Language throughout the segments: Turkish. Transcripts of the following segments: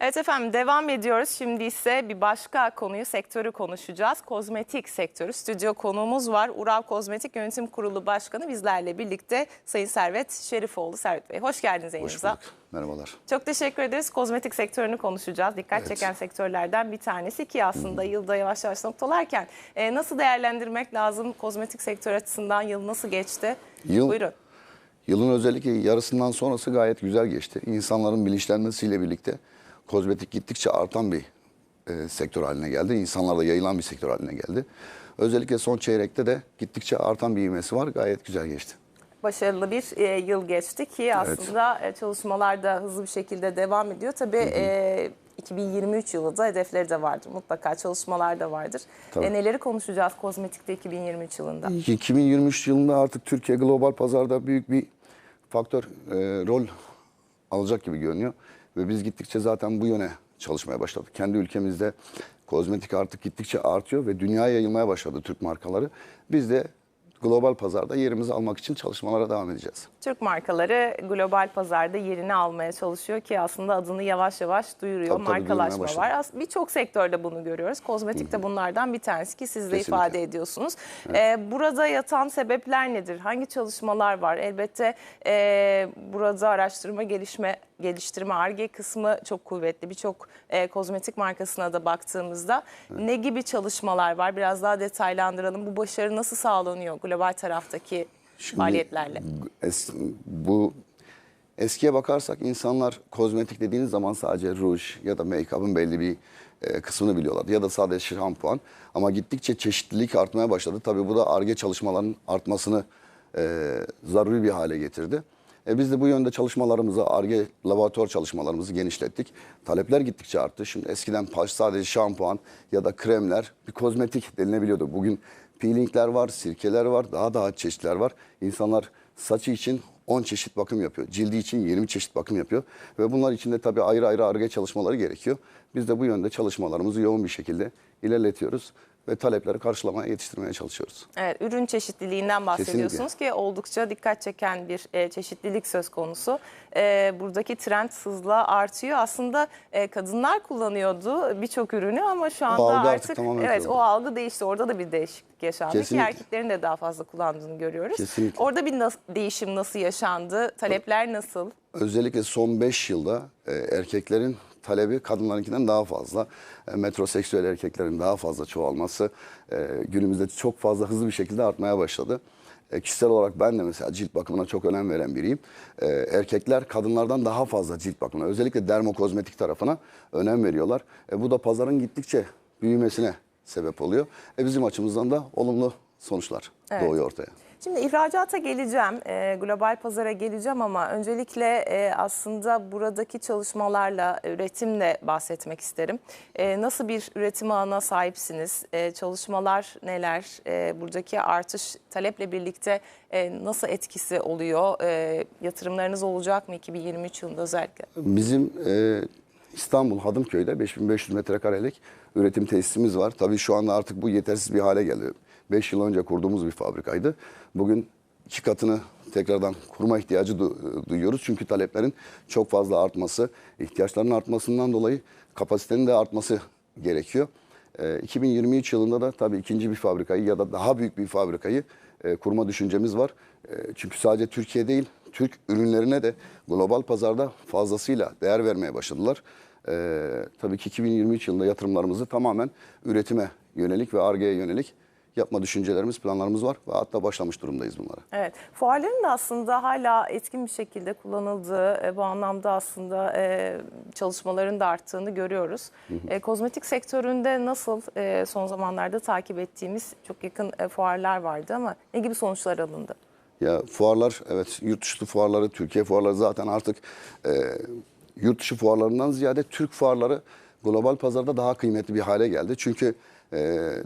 Evet efendim devam ediyoruz. Şimdi ise bir başka konuyu, sektörü konuşacağız. Kozmetik sektörü. Stüdyo konuğumuz var. Ural Kozmetik Yönetim Kurulu Başkanı bizlerle birlikte Sayın Servet Şerifoğlu. Servet Bey hoş geldiniz Hoş yayınımıza. bulduk. Merhabalar. Çok teşekkür ederiz. Kozmetik sektörünü konuşacağız. Dikkat Evet. çeken sektörlerden bir tanesi ki aslında yılda yavaş yavaş noktalarken e, nasıl değerlendirmek lazım? Kozmetik sektör açısından yıl nasıl geçti? Yıl- Buyurun. Yılın özellikle yarısından sonrası gayet güzel geçti. İnsanların bilinçlenmesiyle birlikte kozmetik gittikçe artan bir e, sektör haline geldi. İnsanlarda yayılan bir sektör haline geldi. Özellikle son çeyrekte de gittikçe artan bir ivmesi var. Gayet güzel geçti. başarılı bir e, yıl geçti ki aslında e, çalışmalar da hızlı bir şekilde devam ediyor. Tabii e, 2023 yılı da hedefleri de vardır. Mutlaka çalışmalar da vardır. Tabii. E, neleri konuşacağız kozmetikte 2023 yılında? 2023 yılında artık Türkiye global pazarda büyük bir faktör, e, rol alacak gibi görünüyor. Ve biz gittikçe zaten bu yöne çalışmaya başladık. Kendi ülkemizde kozmetik artık gittikçe artıyor ve dünyaya yayılmaya başladı Türk markaları. Biz de global pazarda yerimizi almak için çalışmalara devam edeceğiz. Türk markaları global pazarda yerini almaya çalışıyor ki aslında adını yavaş yavaş duyuruyor. Tabii, tabii, Markalaşma var. Birçok sektörde bunu görüyoruz. Kozmetik de bunlardan bir tanesi ki siz de Kesinlikle. ifade ediyorsunuz. Ee, burada yatan sebepler nedir? Hangi çalışmalar var? Elbette e, burada araştırma, gelişme, geliştirme, ARGE kısmı çok kuvvetli. Birçok e, kozmetik markasına da baktığımızda ne gibi çalışmalar var? Biraz daha detaylandıralım. Bu başarı nasıl sağlanıyor global taraftaki Şimdi faaliyetlerle? es- bu eskiye bakarsak insanlar kozmetik dediğiniz zaman sadece ruj ya da make-up'ın belli bir e, kısmını biliyorlardı ya da sadece şampuan. Ama gittikçe çeşitlilik artmaya başladı. Tabii bu da ARGE çalışmalarının artmasını e, zaruri bir hale getirdi. E, biz de bu yönde çalışmalarımızı, ARGE laboratuvar çalışmalarımızı genişlettik. Talepler gittikçe arttı. Şimdi eskiden sadece şampuan ya da kremler bir kozmetik denilebiliyordu. Bugün peelingler var, sirkeler var, daha daha çeşitler var. İnsanlar saçı için 10 çeşit bakım yapıyor. Cildi için 20 çeşit bakım yapıyor. Ve bunlar için de tabii ayrı ayrı ARGE çalışmaları gerekiyor. Biz de bu yönde çalışmalarımızı yoğun bir şekilde ilerletiyoruz ve talepleri karşılamaya, yetiştirmeye çalışıyoruz. Evet, ürün çeşitliliğinden bahsediyorsunuz ki oldukça dikkat çeken bir e, çeşitlilik söz konusu. E, buradaki trend hızla artıyor. Aslında e, kadınlar kullanıyordu birçok ürünü ama şu anda artık artık tamamen evet kırıldı. o algı değişti. Orada da bir değişiklik yaşandı Kesinlikle. ki erkeklerin de daha fazla kullandığını görüyoruz. Kesinlikle. Orada bir nas- değişim nasıl yaşandı? Talepler nasıl? Özellikle son 5 yılda e, erkeklerin talebi kadınlarınkinden daha fazla. E, metroseksüel erkeklerin daha fazla çoğalması e, günümüzde çok fazla hızlı bir şekilde artmaya başladı. E, kişisel olarak ben de mesela cilt bakımına çok önem veren biriyim. E, erkekler kadınlardan daha fazla cilt bakımına özellikle dermokozmetik tarafına önem veriyorlar. E, bu da pazarın gittikçe büyümesine sebep oluyor. E, bizim açımızdan da olumlu sonuçlar Evet. doğuyor ortaya. Şimdi ihracata geleceğim, e, global pazara geleceğim ama öncelikle e, aslında buradaki çalışmalarla, üretimle bahsetmek isterim. E, nasıl bir üretim ağına sahipsiniz? E, çalışmalar neler? E, buradaki artış taleple birlikte e, nasıl etkisi oluyor? E, yatırımlarınız olacak mı 2023 yılında özellikle? Bizim e, İstanbul Hadımköy'de 5500 metrekarelik üretim tesisimiz var. Tabii şu anda artık bu yetersiz bir hale geldi. 5 yıl önce kurduğumuz bir fabrikaydı. Bugün iki katını tekrardan kurma ihtiyacı du- duyuyoruz. Çünkü taleplerin çok fazla artması, ihtiyaçların artmasından dolayı kapasitenin de artması gerekiyor. E, 2023 yılında da tabii ikinci bir fabrikayı ya da daha büyük bir fabrikayı e, kurma düşüncemiz var. E, çünkü sadece Türkiye değil, Türk ürünlerine de global pazarda fazlasıyla değer vermeye başladılar. E, tabii ki 2023 yılında yatırımlarımızı tamamen üretime yönelik ve ARGE'ye yönelik yapma düşüncelerimiz, planlarımız var ve hatta başlamış durumdayız bunlara. Evet, fuarların da aslında hala etkin bir şekilde kullanıldığı, e, bu anlamda aslında e, çalışmaların da arttığını görüyoruz. E, kozmetik sektöründe nasıl son zamanlarda takip ettiğimiz çok yakın fuarlar vardı ama ne gibi sonuçlar alındı? Ya fuarlar evet yurt dışı fuarları, Türkiye fuarları zaten artık e, yurt dışı fuarlarından ziyade Türk fuarları global pazarda daha kıymetli bir hale geldi. Çünkü e,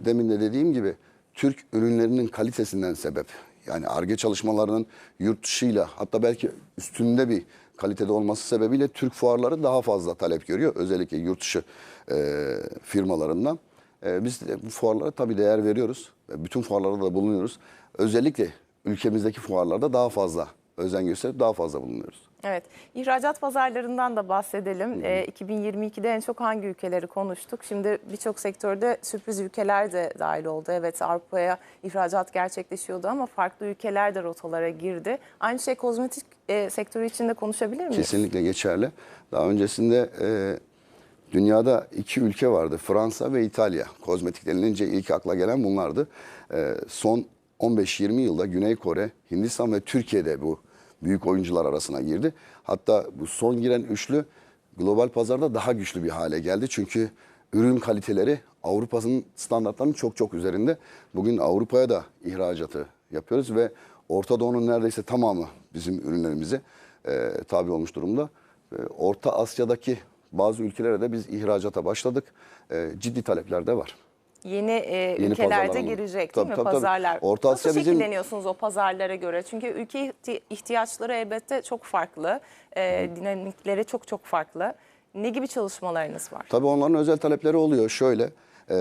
demin de dediğim gibi Türk ürünlerinin kalitesinden sebep yani ARGE çalışmalarının yurt dışıyla hatta belki üstünde bir kalitede olması sebebiyle Türk fuarları daha fazla talep görüyor. Özellikle yurt dışı e, firmalarından. E, biz de bu fuarlara tabii değer veriyoruz. ve Bütün fuarlarda da bulunuyoruz. Özellikle ülkemizdeki fuarlarda daha fazla özen gösterip daha fazla bulunuyoruz. Evet, ihracat pazarlarından da bahsedelim. Ee, 2022'de en çok hangi ülkeleri konuştuk? Şimdi birçok sektörde sürpriz ülkeler de dahil oldu. Evet, Avrupa'ya ihracat gerçekleşiyordu ama farklı ülkeler de rotalara girdi. Aynı şey kozmetik e, sektörü için de konuşabilir miyiz? Kesinlikle geçerli. Daha öncesinde e, dünyada iki ülke vardı. Fransa ve İtalya. Kozmetik denilince ilk akla gelen bunlardı. E, son 15-20 yılda Güney Kore, Hindistan ve Türkiye'de bu büyük oyuncular arasına girdi. Hatta bu son giren üçlü global pazarda daha güçlü bir hale geldi. Çünkü ürün kaliteleri Avrupa'nın standartlarının çok çok üzerinde. Bugün Avrupa'ya da ihracatı yapıyoruz ve Orta Doğu'nun neredeyse tamamı bizim ürünlerimize e, tabi olmuş durumda. E, Orta Asya'daki bazı ülkelere de biz ihracata başladık. E, ciddi talepler de var. Yeni, e, Yeni ülkelerde girecek değil Tabii, mi tabii, tabii. pazarlar? Orta Nasıl Asya bizim- şekilleniyorsunuz o pazarlara göre? Çünkü ülke ihti- ihtiyaçları elbette çok farklı. E, dinamikleri çok çok farklı. Ne gibi çalışmalarınız var? Tabii onların özel talepleri oluyor. Şöyle, e,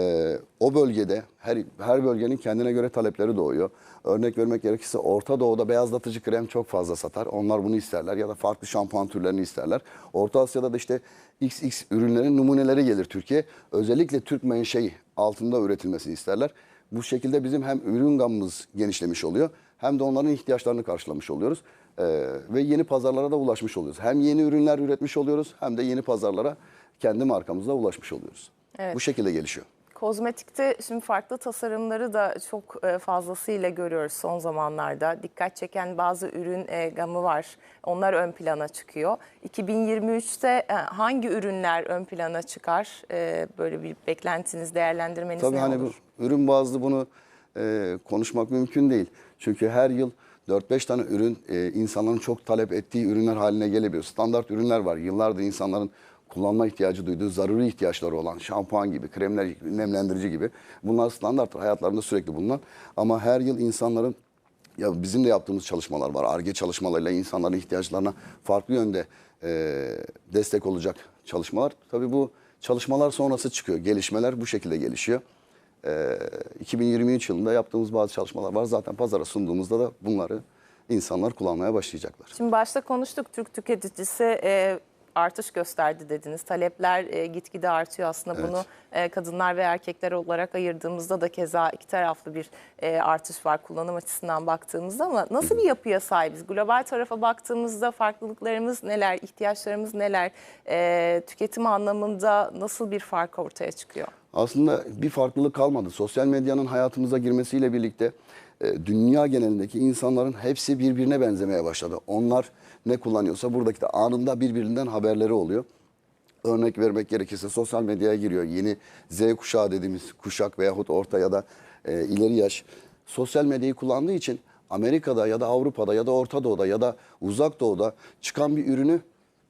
o bölgede her her bölgenin kendine göre talepleri doğuyor. Örnek vermek gerekirse Orta Doğu'da beyazlatıcı krem çok fazla satar. Onlar bunu isterler ya da farklı şampuan türlerini isterler. Orta Asya'da da işte XX ürünlerin numuneleri gelir Türkiye. Özellikle Türk menşei altında üretilmesini isterler. Bu şekilde bizim hem ürün gamımız genişlemiş oluyor hem de onların ihtiyaçlarını karşılamış oluyoruz. Ee, ve yeni pazarlara da ulaşmış oluyoruz. Hem yeni ürünler üretmiş oluyoruz hem de yeni pazarlara kendi markamızla ulaşmış oluyoruz. Evet. Bu şekilde gelişiyor. Kozmetikte şimdi farklı tasarımları da çok e, fazlasıyla görüyoruz son zamanlarda. Dikkat çeken bazı ürün e, gamı var. Onlar ön plana çıkıyor. 2023'te e, hangi ürünler ön plana çıkar? Böyle bir beklentiniz, değerlendirmeniz Tabii ne hani olur? bu ürün bazlı bunu e, konuşmak mümkün değil. Çünkü her yıl 4-5 tane ürün e, insanların çok talep ettiği ürünler haline gelebiliyor. Standart ürünler var. Yıllardır insanların kullanma ihtiyacı duyduğu zaruri ihtiyaçları olan şampuan gibi, kremler, nemlendirici gibi. Bunlar standart hayatlarında sürekli bulunan. Ama her yıl insanların ya bizim de yaptığımız çalışmalar var. ARGE çalışmalarıyla insanların ihtiyaçlarına farklı yönde e, destek olacak çalışmalar. Tabii bu çalışmalar sonrası çıkıyor. Gelişmeler bu şekilde gelişiyor. E, 2023 yılında yaptığımız bazı çalışmalar var. Zaten pazara sunduğumuzda da bunları insanlar kullanmaya başlayacaklar. Şimdi başta konuştuk Türk tüketicisi e, artış gösterdi dediniz. Talepler e, gitgide artıyor aslında. Evet. Bunu e, kadınlar ve erkekler olarak ayırdığımızda da keza iki taraflı bir e, artış var kullanım açısından baktığımızda ama nasıl bir yapıya sahibiz? Global tarafa baktığımızda farklılıklarımız neler, ihtiyaçlarımız neler, e, tüketim anlamında nasıl bir fark ortaya çıkıyor? Aslında bir farklılık kalmadı. Sosyal medyanın hayatımıza girmesiyle birlikte e, dünya genelindeki insanların hepsi birbirine benzemeye başladı. Onlar ne kullanıyorsa buradaki de anında birbirinden haberleri oluyor. Örnek vermek gerekirse sosyal medyaya giriyor. Yeni Z kuşağı dediğimiz kuşak veyahut orta ya da e, ileri yaş sosyal medyayı kullandığı için Amerika'da ya da Avrupa'da ya da Orta Doğu'da ya da Uzak Doğu'da çıkan bir ürünü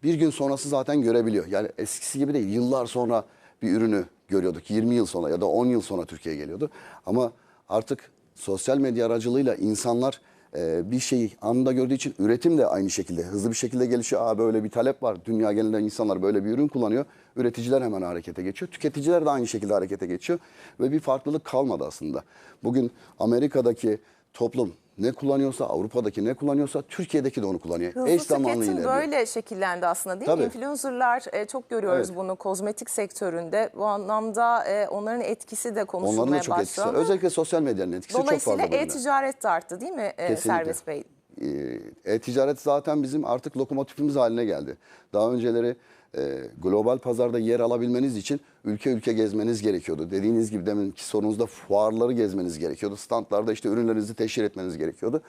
bir gün sonrası zaten görebiliyor. Yani eskisi gibi değil. Yıllar sonra bir ürünü görüyorduk. 20 yıl sonra ya da 10 yıl sonra Türkiye'ye geliyordu. Ama artık sosyal medya aracılığıyla insanlar e, bir şeyi anında gördüğü için üretim de aynı şekilde hızlı bir şekilde gelişiyor. Aa böyle bir talep var. Dünya genelinde insanlar böyle bir ürün kullanıyor. Üreticiler hemen harekete geçiyor. Tüketiciler de aynı şekilde harekete geçiyor ve bir farklılık kalmadı aslında. Bugün Amerika'daki toplum ne kullanıyorsa, Avrupa'daki ne kullanıyorsa Türkiye'deki de onu kullanıyor. Hızlı Eş zamanlı tüketim ilerliyor. böyle şekillendi aslında değil mi? Tabii. Influencerlar e, çok görüyoruz Evet. bunu kozmetik sektöründe. Bu anlamda e, onların etkisi de konuşulmaya Onların da çok etkisi var. başlandı. Özellikle sosyal medyanın etkisi çok Dolayısıyla fazla. bölümde. e-ticaret de arttı değil mi e. Servis Bey? Ee, E-ticaret zaten bizim artık lokomotifimiz haline geldi. Daha önceleri e, global pazarda yer alabilmeniz için ülke ülke gezmeniz gerekiyordu. Dediğiniz gibi deminki sorunuzda fuarları gezmeniz gerekiyordu. Standlarda işte ürünlerinizi teşhir etmeniz gerekiyordu.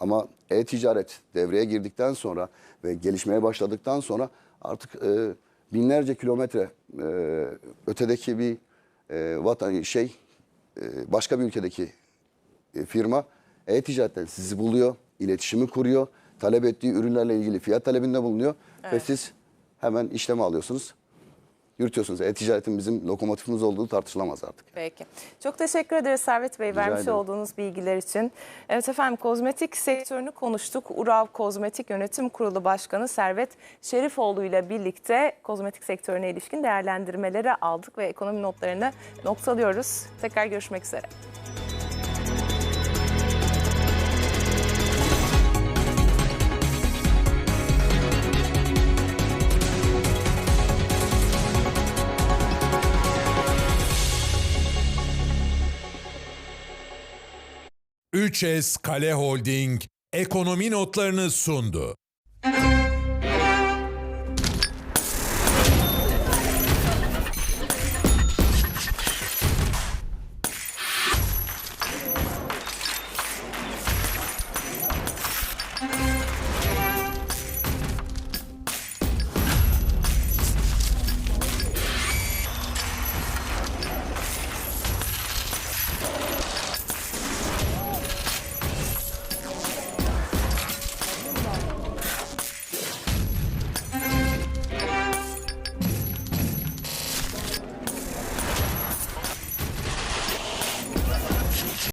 Ama e-ticaret devreye girdikten sonra ve gelişmeye başladıktan sonra artık e, binlerce kilometre e, ötedeki bir e, vatan şey e, başka bir ülkedeki e, firma e-ticaretten sizi buluyor, iletişimi kuruyor, talep ettiği ürünlerle ilgili fiyat talebinde bulunuyor ve siz hemen işleme alıyorsunuz, yürütüyorsunuz. E-ticaretin bizim lokomotifimiz olduğu tartışılamaz artık. Peki. Çok teşekkür ederiz Servet Bey vermiş ederim. olduğunuz bilgiler için. Evet efendim kozmetik sektörünü konuştuk. Urav Kozmetik Yönetim Kurulu Başkanı Servet Şerifoğlu ile birlikte kozmetik sektörüne ilişkin değerlendirmeleri aldık ve ekonomi notlarını noktalıyoruz. Tekrar görüşmek üzere. 3S Kale Holding ekonomi notlarını sundu.